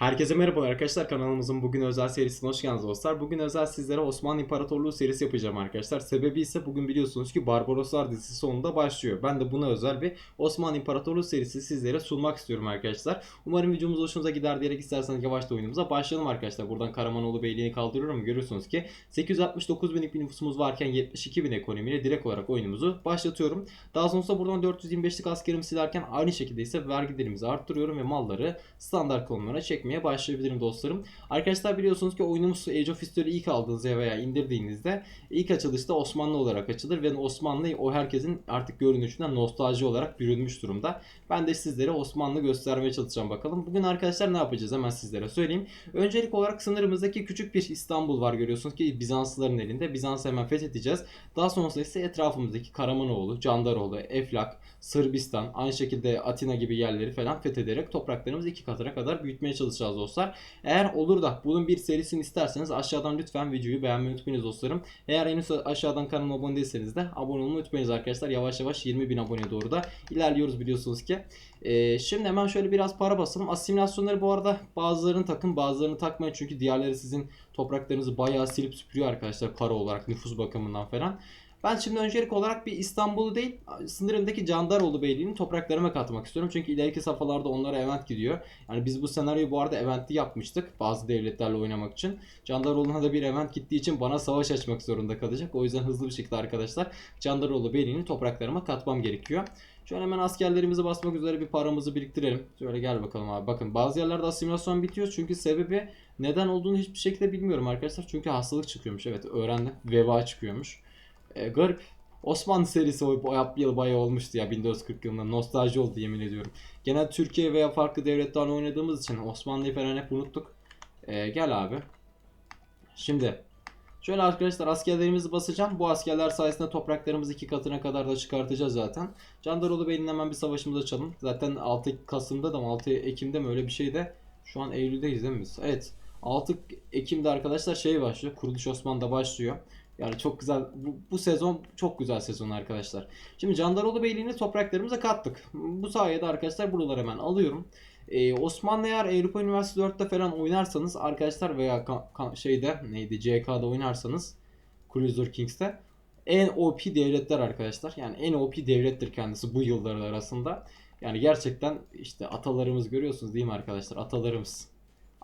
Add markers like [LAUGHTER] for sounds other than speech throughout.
Herkese merhaba arkadaşlar kanalımızın bugün özel serisine hoş geldiniz dostlar. Bugün özel sizlere Osmanlı İmparatorluğu serisi yapacağım arkadaşlar. Sebebi ise bugün biliyorsunuz ki Barbaroslar dizisi sonunda başlıyor. Ben de buna özel bir Osmanlı İmparatorluğu serisi sizlere sunmak istiyorum arkadaşlar. Umarım videomuz hoşunuza gider diyerek isterseniz yavaşta oyunumuza başlayalım arkadaşlar. Buradan Karamanoğlu Beyliğini kaldırıyorum. Görüyorsunuz ki 869 binlik bir nüfusumuz varken 72 bin ekonomiyle direkt olarak oyunumuzu başlatıyorum. Daha sonrasında buradan 425'lik askerimi silerken aynı şekilde ise vergilerimizi arttırıyorum ve malları standart konumlara çekmeye başlayabilirim dostlarım. Arkadaşlar biliyorsunuz ki oyunumuz Age of History ilk aldığınızda veya indirdiğinizde ilk açılışta Osmanlı olarak açılır ve Osmanlı o herkesin artık görünüşünden nostalji olarak bürünmüş durumda. Ben de sizlere Osmanlı göstermeye çalışacağım bakalım. Bugün arkadaşlar ne yapacağız hemen sizlere söyleyeyim. Öncelik olarak sınırımızdaki küçük bir İstanbul var görüyorsunuz ki Bizanslıların elinde. Bizans'ı hemen fethedeceğiz. Daha sonrasında ise etrafımızdaki Karamanoğlu, Candaroğlu, Eflak, Sırbistan, aynı şekilde Atina gibi yerleri falan fethederek topraklarımızı iki katına kadar büyütmeye çalışacağız dostlar. Eğer olur da bunun bir serisini isterseniz aşağıdan lütfen videoyu beğenmeyi unutmayınız dostlarım. Eğer henüz aşağıdan kanalıma abone değilseniz de abone olmayı unutmayınız arkadaşlar. Yavaş yavaş 20 bin aboneye doğru da ilerliyoruz biliyorsunuz ki. Ee, şimdi hemen şöyle biraz para basalım. Asimilasyonları bu arada bazılarını takın bazılarını takmayın. Çünkü diğerleri sizin topraklarınızı bayağı silip süpürüyor arkadaşlar para olarak nüfus bakımından falan. Ben şimdi öncelik olarak bir İstanbul'u değil sınırındaki Candaroğlu Beyliği'ni topraklarıma katmak istiyorum. Çünkü ileriki safhalarda onlara event gidiyor. Yani biz bu senaryoyu bu arada eventli yapmıştık bazı devletlerle oynamak için. Candaroğlu'na da bir event gittiği için bana savaş açmak zorunda kalacak. O yüzden hızlı bir şekilde arkadaşlar Candaroğlu Beyliği'ni topraklarıma katmam gerekiyor. Şöyle hemen askerlerimizi basmak üzere bir paramızı biriktirelim. Şöyle gel bakalım abi. Bakın bazı yerlerde asimilasyon bitiyor. Çünkü sebebi neden olduğunu hiçbir şekilde bilmiyorum arkadaşlar. Çünkü hastalık çıkıyormuş. Evet öğrendim. Veba çıkıyormuş. E, garip. Osmanlı serisi o, o yıl bayağı olmuştu ya 1440 yılında. Nostalji oldu yemin ediyorum. Genel Türkiye veya farklı devletlerle oynadığımız için Osmanlı'yı falan hep unuttuk. E, gel abi. Şimdi şöyle arkadaşlar askerlerimizi basacağım. Bu askerler sayesinde topraklarımızı iki katına kadar da çıkartacağız zaten. Candaroğlu Bey'in hemen bir savaşımızı açalım. Zaten 6 Kasım'da da mı 6 Ekim'de mi öyle bir şey de şu an Eylül'deyiz değil mi biz? Evet. 6 Ekim'de arkadaşlar şey başlıyor. Kuruluş Osmanlı'da başlıyor. Yani çok güzel bu, bu sezon çok güzel sezon arkadaşlar. Şimdi Candaroğlu Beyliği'ni topraklarımıza kattık. Bu sayede arkadaşlar buraları hemen alıyorum. Ee, Osmanlı eğer Avrupa Üniversitesi 4'te falan oynarsanız arkadaşlar veya şeyde neydi CK'da oynarsanız Cruiser Kings'te en OP devletler arkadaşlar. Yani en OP devlettir kendisi bu yıllar arasında. Yani gerçekten işte atalarımız görüyorsunuz değil mi arkadaşlar? Atalarımız.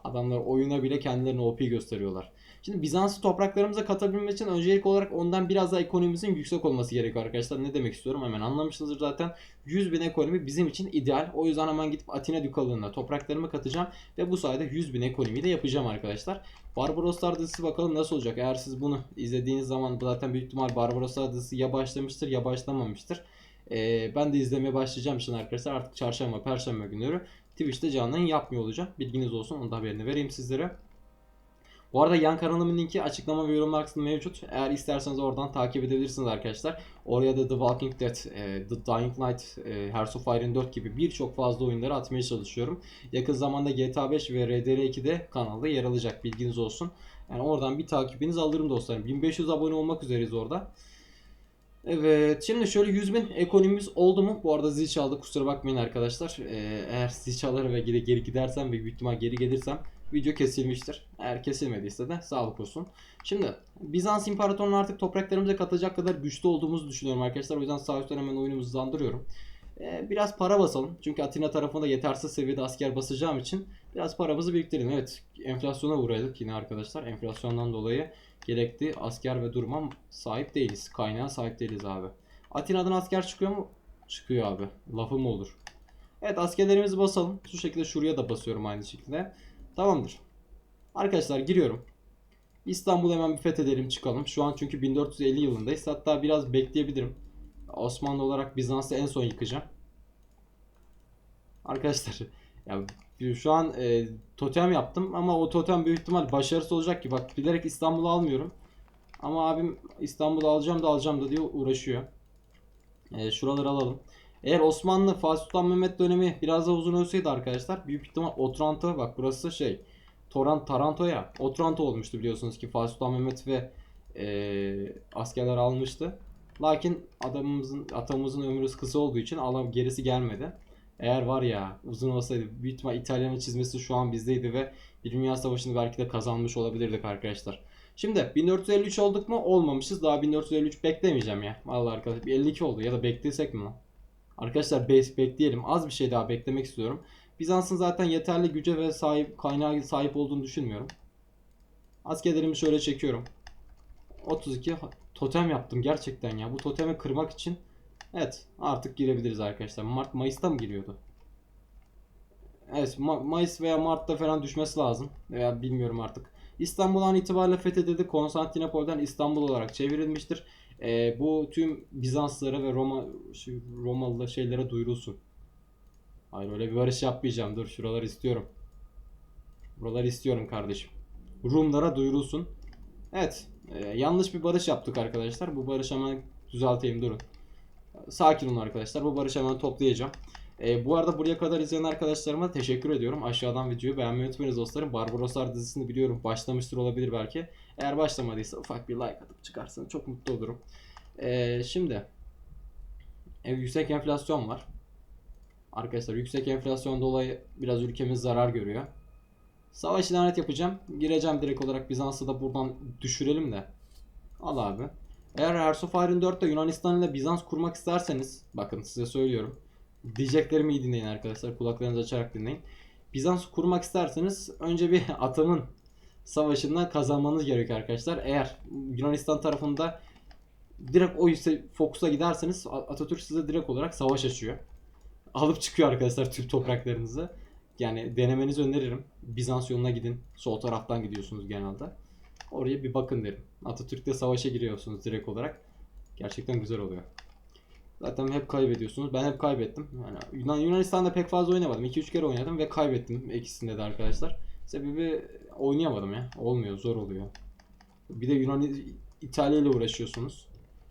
Adamlar oyuna bile kendilerini OP gösteriyorlar. Şimdi Bizans'ı topraklarımıza katabilmek için öncelik olarak ondan biraz daha ekonomimizin yüksek olması gerekiyor arkadaşlar. Ne demek istiyorum hemen anlamışsınızdır zaten. 100 bin ekonomi bizim için ideal. O yüzden hemen gidip Atina Dükalığına topraklarımı katacağım. Ve bu sayede 100 bin ekonomiyi de yapacağım arkadaşlar. Barbaroslar dizisi bakalım nasıl olacak. Eğer siz bunu izlediğiniz zaman zaten büyük ihtimal Barbaroslar dizisi ya başlamıştır ya başlamamıştır. Ee, ben de izlemeye başlayacağım için arkadaşlar artık çarşamba, perşembe günleri Twitch'te canlı yapmıyor olacağım. Bilginiz olsun. Onu da haberini vereyim sizlere. Bu arada yan kanalımın linki açıklama ve yorumlar kısmında mevcut. Eğer isterseniz oradan takip edebilirsiniz arkadaşlar. Oraya da The Walking Dead, e, The Dying Light, e, Hearts of Iron 4 gibi birçok fazla oyunları atmaya çalışıyorum. Yakın zamanda GTA 5 ve RDR2 de kanalda yer alacak bilginiz olsun. Yani oradan bir takibinizi alırım dostlarım. 1500 abone olmak üzereyiz orada. Evet şimdi şöyle 100 bin ekonomimiz oldu mu? Bu arada zil çaldı kusura bakmayın arkadaşlar. Ee, eğer zil çalar ve geri, geri gidersem ve büyük ihtimal geri gelirsem video kesilmiştir. Eğer kesilmediyse de sağlık olsun. Şimdi Bizans İmparatorluğu'nu artık topraklarımıza katacak kadar güçlü olduğumuzu düşünüyorum arkadaşlar. O yüzden sağ üstten hemen oyunumuzu hızlandırıyorum. Ee, biraz para basalım. Çünkü Atina tarafında yetersiz seviyede asker basacağım için biraz paramızı biriktirelim. Evet enflasyona uğradık yine arkadaşlar. Enflasyondan dolayı gerekli asker ve duruma sahip değiliz. Kaynağa sahip değiliz abi. Atina'dan asker çıkıyor mu? Çıkıyor abi. Lafı mı olur? Evet askerlerimizi basalım. Şu şekilde şuraya da basıyorum aynı şekilde. Tamamdır. Arkadaşlar giriyorum. İstanbul'u hemen bir fethedelim çıkalım. Şu an çünkü 1450 yılındayız. Hatta biraz bekleyebilirim. Osmanlı olarak Bizans'ı en son yıkacağım. Arkadaşlar [LAUGHS] ya şu an e, totem yaptım ama o totem büyük ihtimal başarısız olacak ki. Bak bilerek İstanbul'u almıyorum. Ama abim İstanbul'u alacağım da alacağım da diye uğraşıyor. E, şuraları alalım. Eğer Osmanlı Fatih Sultan Mehmet dönemi biraz daha uzun olsaydı arkadaşlar büyük ihtimal Otranto bak burası şey Toran Taranto ya Otranto olmuştu biliyorsunuz ki Fatih Sultan Mehmet ve e, askerler almıştı. Lakin adamımızın atamızın ömrü kısa olduğu için alam gerisi gelmedi. Eğer var ya uzun olsaydı büyük ihtimal İtalya'nın çizmesi şu an bizdeydi ve bir Dünya Savaşı'nı belki de kazanmış olabilirdik arkadaşlar. Şimdi 1453 olduk mu? Olmamışız. Daha 1453 beklemeyeceğim ya. Vallahi arkadaşlar bir 52 oldu ya da beklesek mi lan? Arkadaşlar base bekleyelim. Az bir şey daha beklemek istiyorum. Bizans'ın zaten yeterli güce ve sahip kaynağı sahip olduğunu düşünmüyorum. Askerlerimi şöyle çekiyorum. 32 ha- totem yaptım gerçekten ya. Bu totemi kırmak için evet artık girebiliriz arkadaşlar. Mart Mayıs'ta mı giriyordu? Evet Ma- Mayıs veya Mart'ta falan düşmesi lazım. Veya bilmiyorum artık. İstanbul an itibariyle fethedildi. Konstantinopol'den İstanbul olarak çevrilmiştir. Ee, bu tüm Bizanslara ve Roma şu Romalı şeylere duyurulsun. Hayır öyle bir barış yapmayacağım. Dur şuraları istiyorum. Buraları istiyorum kardeşim. Rumlara duyurulsun. Evet. e, yanlış bir barış yaptık arkadaşlar. Bu barış hemen düzelteyim durun. Sakin olun arkadaşlar. Bu barışı hemen toplayacağım. E, bu arada buraya kadar izleyen arkadaşlarıma teşekkür ediyorum. Aşağıdan videoyu beğenmeyi unutmayınız dostlarım. Barbaroslar dizisini biliyorum. Başlamıştır olabilir belki. Eğer başlamadıysa ufak bir like atıp çıkarsanız çok mutlu olurum. E, şimdi e, yüksek enflasyon var. Arkadaşlar yüksek enflasyon dolayı biraz ülkemiz zarar görüyor. Savaş ilan yapacağım. Gireceğim direkt olarak Bizans'ı da buradan düşürelim de. Al abi. Eğer Hersofarin 4'te Yunanistan ile Bizans kurmak isterseniz bakın size söylüyorum. Diyeceklerimi iyi dinleyin arkadaşlar. Kulaklarınızı açarak dinleyin. Bizans kurmak isterseniz önce bir [LAUGHS] atımın savaşından kazanmanız gerekiyor arkadaşlar. Eğer Yunanistan tarafında direkt o fokusa giderseniz Atatürk size direkt olarak savaş açıyor. Alıp çıkıyor arkadaşlar tüm topraklarınızı. Yani denemenizi öneririm. Bizans yoluna gidin. Sol taraftan gidiyorsunuz genelde. Oraya bir bakın derim. Atatürk'te savaşa giriyorsunuz direkt olarak. Gerçekten güzel oluyor. Zaten hep kaybediyorsunuz. Ben hep kaybettim. Yani Yunan Yunanistan'da pek fazla oynamadım. 2-3 kere oynadım ve kaybettim ikisinde de arkadaşlar. Sebebi oynayamadım ya. Olmuyor, zor oluyor. Bir de Yunan İtalya ile uğraşıyorsunuz.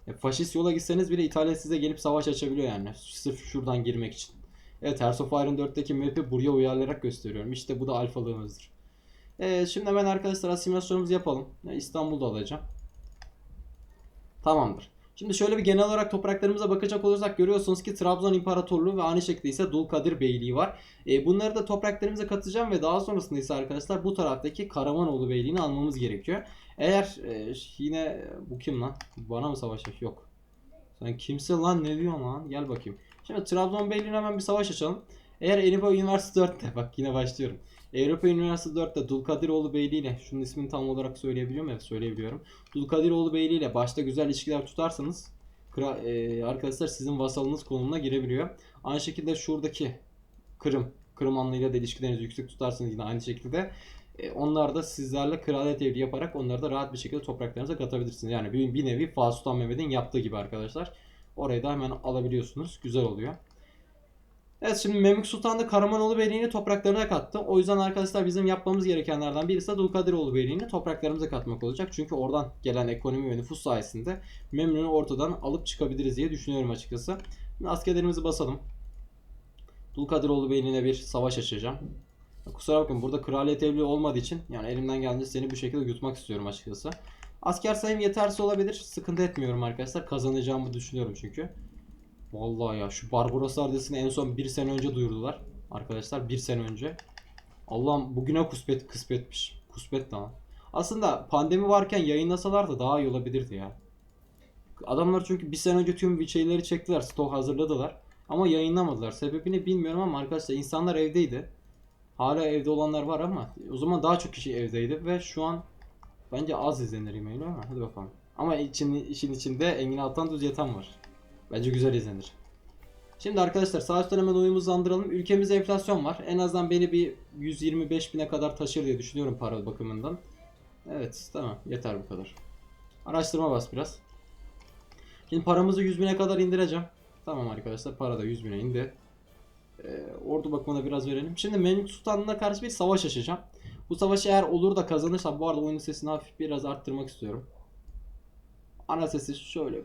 E, faşist yola gitseniz bile İtalya size gelip savaş açabiliyor yani. Sırf şuradan girmek için. Evet Hearts of Iron 4'teki map'i buraya uyarlayarak gösteriyorum. İşte bu da alfalığımızdır. Ee, şimdi hemen arkadaşlar asimilasyonumuzu yapalım. E, İstanbul'da alacağım. Tamamdır. Şimdi şöyle bir genel olarak topraklarımıza bakacak olursak görüyorsunuz ki Trabzon İmparatorluğu ve aynı şekilde ise Dulkadir Beyliği var. E, bunları da topraklarımıza katacağım ve daha sonrasında ise arkadaşlar bu taraftaki Karamanoğlu Beyliği'ni almamız gerekiyor. Eğer e, yine bu kim lan? Bana mı savaşacak? Yok. Sen kimsin lan? Ne diyorsun lan? Gel bakayım. Şimdi Trabzon Beyliği'ne hemen bir savaş açalım. Eğer Avrupa Üniversitesi 4'te [LAUGHS] bak yine başlıyorum. Avrupa Üniversitesi 4'te Dulkadiroğlu Beyliği ile şunun ismini tam olarak söyleyebiliyor muyum? Evet söyleyebiliyorum. Dulkadiroğlu Beyliği ile başta güzel ilişkiler tutarsanız kra- e, arkadaşlar sizin vasalınız konumuna girebiliyor. Aynı şekilde şuradaki Kırım, Kırım Hanlı'yla da ilişkilerinizi yüksek tutarsanız yine aynı şekilde e, onlar da sizlerle kraliyet evli yaparak onları da rahat bir şekilde topraklarınıza katabilirsiniz. Yani bir, bir nevi Fatih Sultan Mehmet'in yaptığı gibi arkadaşlar. Orayı da hemen alabiliyorsunuz. Güzel oluyor. Evet şimdi Memlük Sultan da Karamanoğlu Beyliği'ni topraklarına kattı. O yüzden arkadaşlar bizim yapmamız gerekenlerden birisi de Dulkadiroğlu Beyliği'ni topraklarımıza katmak olacak. Çünkü oradan gelen ekonomi ve nüfus sayesinde Memnun'u ortadan alıp çıkabiliriz diye düşünüyorum açıkçası. Şimdi askerlerimizi basalım. Dulkadiroğlu Beyliği'ne bir savaş açacağım. Kusura bakmayın burada kraliyet evli olmadığı için yani elimden gelince seni bu şekilde yutmak istiyorum açıkçası. Asker sayım yetersiz olabilir. Sıkıntı etmiyorum arkadaşlar. Kazanacağımı düşünüyorum çünkü. Vallahi ya şu Barbaros dizisini en son bir sene önce duyurdular. Arkadaşlar bir sene önce. Allah'ım bugüne kısmet kısmetmiş. Kısmet lan. Aslında pandemi varken yayınlasalar da daha iyi olabilirdi ya. Adamlar çünkü bir sene önce tüm şeyleri çektiler. Stok hazırladılar. Ama yayınlamadılar. Sebebini bilmiyorum ama arkadaşlar insanlar evdeydi. Hala evde olanlar var ama o zaman daha çok kişi evdeydi ve şu an bence az izlenir email ama hadi bakalım. Ama için, işin içinde Engin Altan Düz Yatan var. Bence güzel izlenir. Şimdi arkadaşlar sağ üstten hemen oyumuzu andıralım. Ülkemizde enflasyon var. En azından beni bir 125 bine kadar taşır diye düşünüyorum para bakımından. Evet tamam yeter bu kadar. Araştırma bas biraz. Şimdi paramızı 100 bine kadar indireceğim. Tamam arkadaşlar para da 100 bine indi. Ee, ordu bakımına biraz verelim. Şimdi Memlük Sultanlığı'na karşı bir savaş açacağım. Bu savaşı eğer olur da kazanırsam bu arada oyunun sesini hafif biraz arttırmak istiyorum. Ana sesi şöyle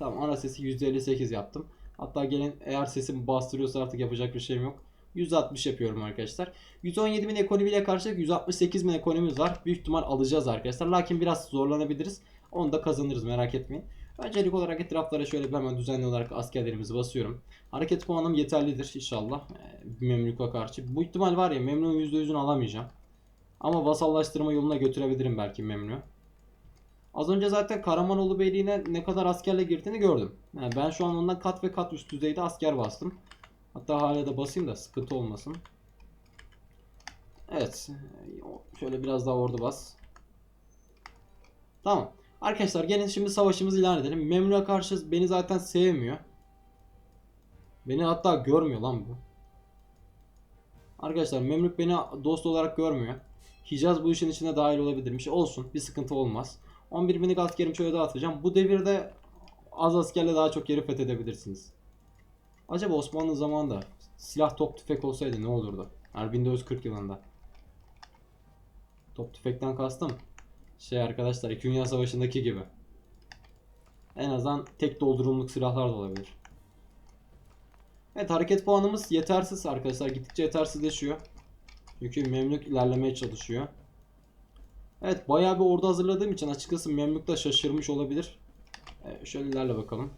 Tamam ana sesi %58 yaptım. Hatta gelin eğer sesim bastırıyorsa artık yapacak bir şeyim yok. 160 yapıyorum arkadaşlar. 117 bin ekonomiyle karşılık 168 bin ekonomimiz var. Büyük ihtimal alacağız arkadaşlar. Lakin biraz zorlanabiliriz. Onu da kazanırız merak etmeyin. Öncelik olarak etraflara şöyle bir hemen düzenli olarak askerlerimizi basıyorum. Hareket puanım yeterlidir inşallah. Ee, Memlük'e karşı. Bu ihtimal var ya Memlük'ün %100'ünü alamayacağım. Ama vasallaştırma yoluna götürebilirim belki Memlük'ü. Az önce zaten Karamanoğlu Beyliği'ne ne kadar askerle girdiğini gördüm. Yani ben şu an ondan kat ve kat üst düzeyde asker bastım. Hatta hala da basayım da sıkıntı olmasın. Evet. Şöyle biraz daha ordu bas. Tamam. Arkadaşlar gelin şimdi savaşımızı ilan edelim. Memlük'e karşı beni zaten sevmiyor. Beni hatta görmüyor lan bu. Arkadaşlar Memlük beni dost olarak görmüyor. Hicaz bu işin içine dahil olabilirmiş. Olsun bir sıkıntı olmaz. 11 minik askerim şöyle dağıtacağım. Bu devirde az askerle daha çok yeri fethedebilirsiniz. Acaba Osmanlı zamanında silah top tüfek olsaydı ne olurdu? Yani 1940 yılında. Top tüfekten kastım. Şey arkadaşlar 2 Dünya Savaşı'ndaki gibi. En azından tek doldurumluk silahlar da olabilir. Evet hareket puanımız yetersiz arkadaşlar. Gittikçe yetersizleşiyor. Çünkü Memlük ilerlemeye çalışıyor. Evet bayağı bir ordu hazırladığım için açıkçası Memlük de şaşırmış olabilir. Evet, şöyle ilerle bakalım.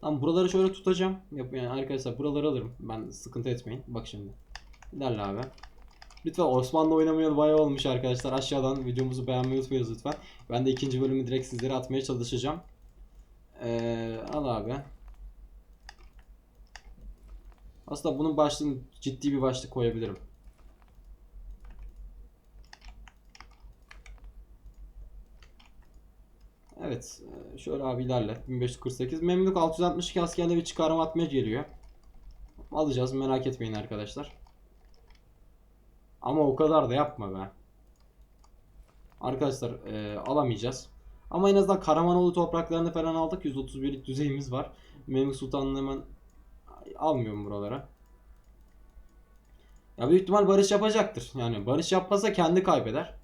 Tamam buraları şöyle tutacağım. Yani arkadaşlar buraları alırım. Ben sıkıntı etmeyin. Bak şimdi. İlerle abi. Lütfen Osmanlı oynamayalı bayağı olmuş arkadaşlar. Aşağıdan videomuzu beğenmeyi unutmayınız lütfen. Ben de ikinci bölümü direkt sizlere atmaya çalışacağım. Ee, al abi. Aslında bunun başlığını ciddi bir başlık koyabilirim. Evet. e, Şöyle abi ilerle. 1548. Memlük 662 askerle bir çıkarma atmaya geliyor. Alacağız merak etmeyin arkadaşlar. Ama o kadar da yapma be. Arkadaşlar e, alamayacağız. Ama en azından Karamanoğlu topraklarını falan aldık. 131'lik düzeyimiz var. Memlük Sultan'ın hemen almıyorum buralara. Ya büyük ihtimal barış yapacaktır. Yani barış yapmasa kendi kaybeder.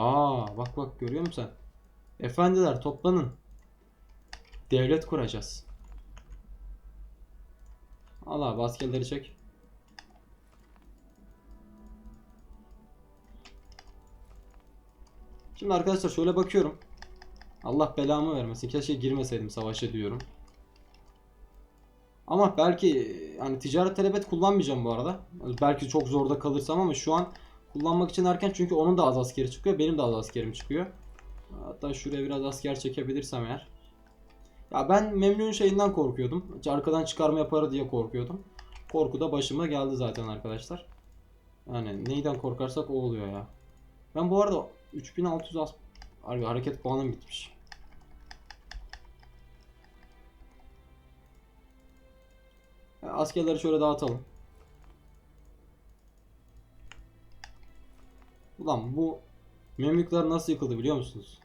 Aa bak bak görüyor musun sen? Efendiler toplanın. Devlet kuracağız. Al abi askerleri çek. Şimdi arkadaşlar şöyle bakıyorum. Allah belamı vermesin. Keşke girmeseydim savaşa diyorum. Ama belki hani ticaret telebet kullanmayacağım bu arada. Belki çok zorda kalırsam ama şu an kullanmak için erken çünkü onun da az askeri çıkıyor. Benim de az askerim çıkıyor. Hatta şuraya biraz asker çekebilirsem eğer. Ya ben Memnun şeyinden korkuyordum. Arkadan çıkarma yapar diye korkuyordum. Korku da başıma geldi zaten arkadaşlar. Yani neyden korkarsak o oluyor ya. Ben bu arada 3600 as Harbi hareket puanım bitmiş. Askerleri şöyle dağıtalım. Ulan bu Memlükler nasıl yıkıldı biliyor musunuz?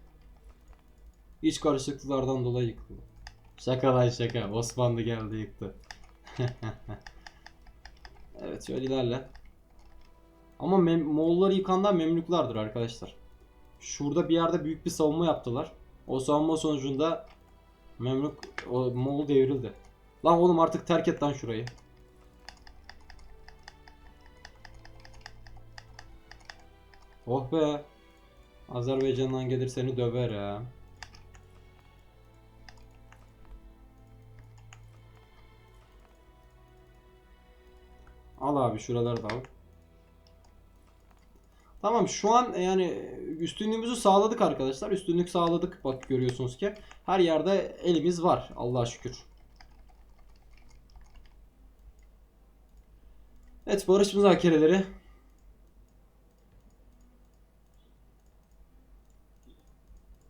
İç karışıklıklardan dolayı yıkıldı. Şaka lan şaka. Osmanlı geldi yıktı. [LAUGHS] evet şöyle ilerle. Ama Mem Moğolları yıkanlar Memlüklerdir arkadaşlar. Şurada bir yerde büyük bir savunma yaptılar. O savunma sonucunda Memlük o Moğol devrildi. Lan oğlum artık terk et lan şurayı. Oh be. Azerbaycan'dan gelir seni döver ya. Al abi şuraları da al. Tamam şu an yani üstünlüğümüzü sağladık arkadaşlar. Üstünlük sağladık. Bak görüyorsunuz ki her yerde elimiz var. Allah'a şükür. Evet barış müzakereleri.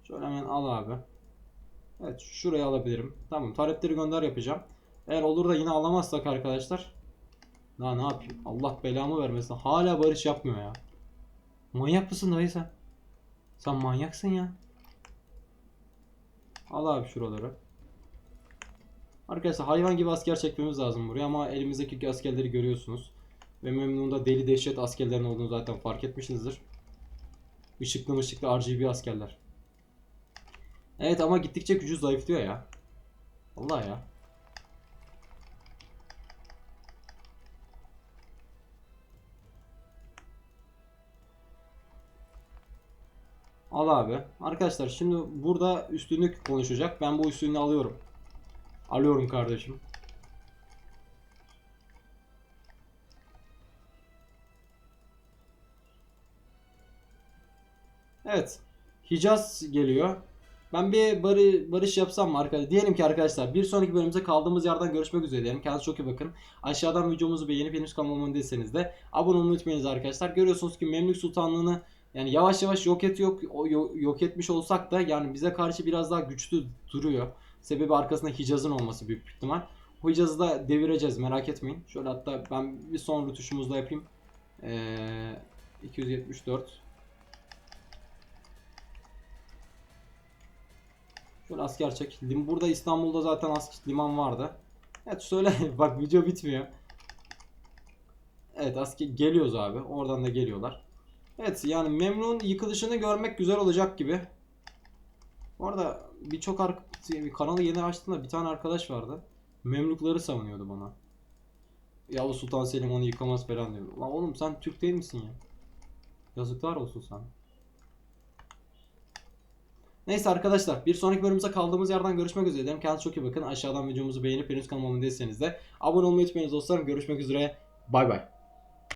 Şöyle hemen al abi. Evet şuraya alabilirim. Tamam talepleri gönder yapacağım. Eğer olur da yine alamazsak arkadaşlar. Daha ne yapayım? Allah belamı vermesin. Hala barış yapmıyor ya. Manyak mısın dayı sen? Sen manyaksın ya. Al abi şuraları. Arkadaşlar hayvan gibi asker çekmemiz lazım buraya ama elimizdeki askerleri görüyorsunuz. Ve Memnun'da deli dehşet askerlerin olduğunu zaten fark etmişsinizdir. Işıklı mışıklı RGB askerler. Evet ama gittikçe gücü zayıflıyor ya. Allah ya. Al abi. Arkadaşlar şimdi burada üstünlük konuşacak. Ben bu üstünlüğü alıyorum. Alıyorum kardeşim. Evet. Hicaz geliyor. Ben bir barı, barış yapsam mı arkadaşlar? Diyelim ki arkadaşlar bir sonraki bölümümüzde kaldığımız yerden görüşmek üzere diyelim. Kendinize çok iyi bakın. Aşağıdan videomuzu beğenip henüz kanalıma değilseniz de abone olmayı unutmayınız arkadaşlar. Görüyorsunuz ki Memlük Sultanlığı'nı yani yavaş yavaş yok et yok o- yo- yok etmiş olsak da yani bize karşı biraz daha güçlü duruyor. Sebebi arkasında Hicaz'ın olması büyük ihtimal. Bu Hicaz'ı da devireceğiz merak etmeyin. Şöyle hatta ben bir son rütuşumuzda yapayım. Ee, 274 Şöyle asker çek. Burada İstanbul'da zaten asker liman vardı. Evet söyle [LAUGHS] bak video bitmiyor. Evet asker geliyoruz abi. Oradan da geliyorlar. Evet yani Memnun yıkılışını görmek güzel olacak gibi. Bu arada birçok kanalı yeni açtığımda bir tane arkadaş vardı. Memlukları savunuyordu bana. Yavuz Sultan Selim onu yıkamaz falan diyor. Lan oğlum sen Türk değil misin ya? Yazıklar olsun sana. Neyse arkadaşlar bir sonraki bölümümüzde kaldığımız yerden görüşmek üzere diyelim. Kendinize çok iyi bakın. Aşağıdan videomuzu beğenip henüz kanalıma değilseniz de abone olmayı unutmayınız dostlarım. Görüşmek üzere. Bay bay.